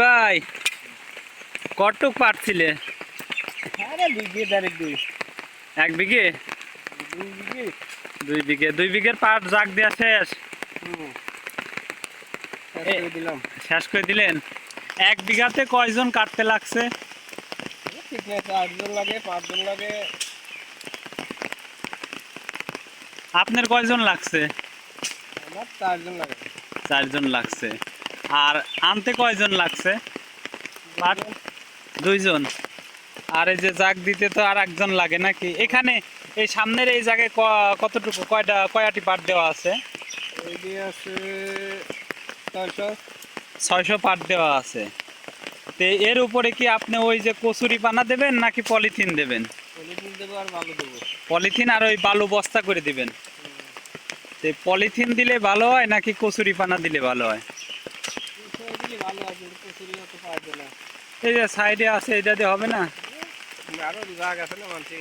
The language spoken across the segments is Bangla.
ভাই কটুক পারছিলে? দুই এক বিঘে? দুই বিঘে। দুই বিঘে দুই বিঘের পাট জাগ দেওয়া শেষ। করে শেষ করে দিলেন? এক বিঘাতে কয়জন কাটতে লাগছে? ঠিক আছে আটজন লাগে পাঁচজন লাগে। আপনার কয়জন লাগছে? আমার চারজন লাগে। চারজন লাগছে। আর আনতে কয়জন লাগছে? দুইজন। আর এই যে জাগ দিতে তো আর একজন লাগে নাকি? এখানে এই সামনের এই জায়গায় কতটুকু কয়টা কয়টি পাট দেওয়া আছে? ছয়শো। পাট দেওয়া আছে। তো এর উপরে কি আপনি ওই যে কচুরি পানা দেবেন নাকি পলিথিন দেবেন? পলিথিন আর পলিথিন আর ওই বালু বস্তা করে দিবেন। তো পলিথিন দিলে ভালো হয় নাকি কচুরি পানা দিলে ভালো হয় সব দিলে ভালো আছে কচুরি অত পাওয়া না এই যে সাইডে আছে এটা দিয়ে হবে না? আরও জাগ আছে না মানছি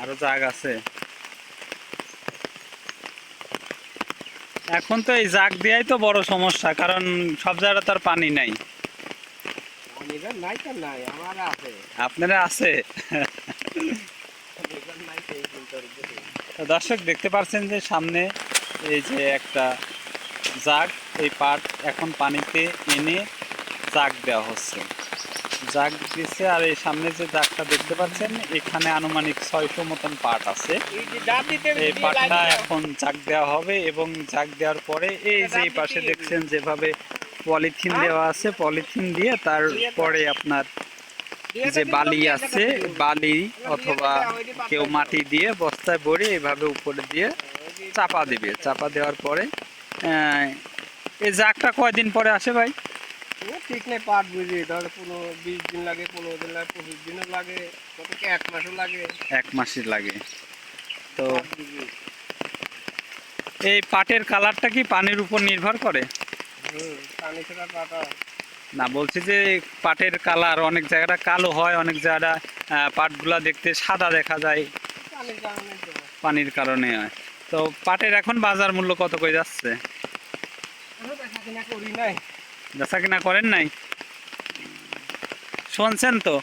আরও জাগ আছে। এখন তো এই জাগ দেওয়াই তো বড় সমস্যা কারণ সব জায়গায় তো আর পানি নাই। আপনারা আছে? দর্শক দেখতে পাচ্ছেন যে সামনে এই যে একটা জাগ এই পাট এখন পানিতে এনে জাগ দেওয়া হচ্ছে। জাগ দিচ্ছে আর এই সামনে যে জাগটা দেখতে পাচ্ছেন, এখানে আনুমানিক ছয়শো মতন পাট আছে। এই পাটটা এখন জাগ দেওয়া হবে এবং জাগ দেওয়ার পরে এই যে এই পাশে দেখছেন যেভাবে পলিথিন দেওয়া আছে, পলিথিন দিয়ে তারপরে আপনার যে বালি আছে, বালি অথবা কেউ মাটি দিয়ে বস্তায় ভরে এইভাবে উপরে দিয়ে চাপা দিবে। চাপা দেওয়ার পরে এই জাগটা কয়দিন পরে আসে ভাই? ঠিক নেই পাট বুঝি ধরো পনেরো বিশ দিন লাগে পনেরো দিন লাগে পঁচিশ দিনও লাগে কত কি এক মাসও লাগে। এক মাসের লাগে। তো এই পাটের কালারটা কি পানির উপর নির্ভর করে? পানি ছাড়া পাটা না বলছি যে পাটের কালার অনেক জায়গাটা কালো হয় অনেক জায়গাটা পাটগুলা দেখতে সাদা দেখা যায়। পানির কারণে তো। হয়। তো পাটের এখন বাজার মূল্য কত করে যাচ্ছে? করি নাই। বেচা কিনা করেন নাই? শুনছেন তো?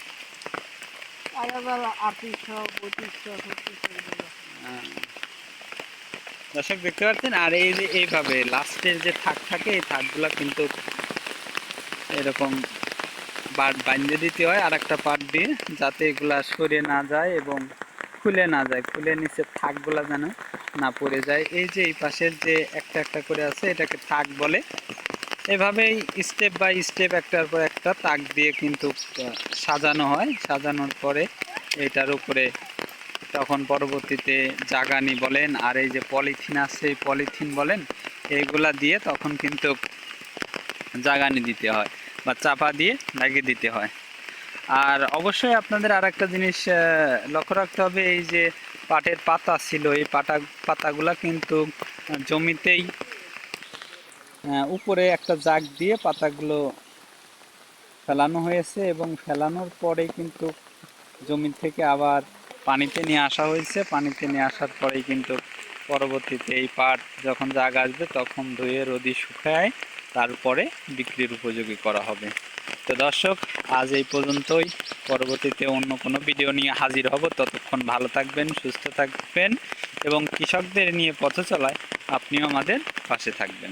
দর্শক দেখতে পাচ্ছেন? আর এই যে এইভাবে লাস্টের যে থাক থাকে এই থাকগুলা কিন্তু এরকম বাট বাঁধে দিতে হয় আর একটা পাট দিয়ে যাতে এগুলা সরে না যায় এবং খুলে না যায়। খুলে নিচে থাকগুলা যেন না পড়ে যায়। এই যে এই পাশের যে একটা একটা করে আছে এটাকে থাক বলে। এভাবেই স্টেপ বাই স্টেপ একটার পর একটা তাক দিয়ে কিন্তু সাজানো হয়। সাজানোর পরে এটার উপরে তখন পরবর্তীতে জাগানি বলেন, আর এই যে পলিথিন আছে পলিথিন বলেন, এইগুলা দিয়ে তখন কিন্তু জাগানি দিতে হয় বা চাপা দিয়ে লাগিয়ে দিতে হয়। আর অবশ্যই আপনাদের আর একটা জিনিস লক্ষ্য রাখতে হবে, এই যে পাটের পাতা ছিল, এই পাতা পাতাগুলা কিন্তু জমিতেই উপরে একটা জাগ দিয়ে পাতাগুলো ফেলানো হয়েছে এবং ফেলানোর পরে কিন্তু জমি থেকে আবার পানিতে নিয়ে আসা হয়েছে। পানিতে নিয়ে আসার পরেই কিন্তু পরবর্তীতে এই পাট যখন জাগ আসবে তখন ধুয়ে রোদি শুকায়, তারপরে বিক্রির উপযোগী করা হবে। তো দর্শক, আজ এই পর্যন্তই। পরবর্তীতে অন্য কোনো ভিডিও নিয়ে হাজির হব। ততক্ষণ ভালো থাকবেন, সুস্থ থাকবেন এবং কৃষকদের নিয়ে পথ চলায় আপনিও আমাদের পাশে থাকবেন।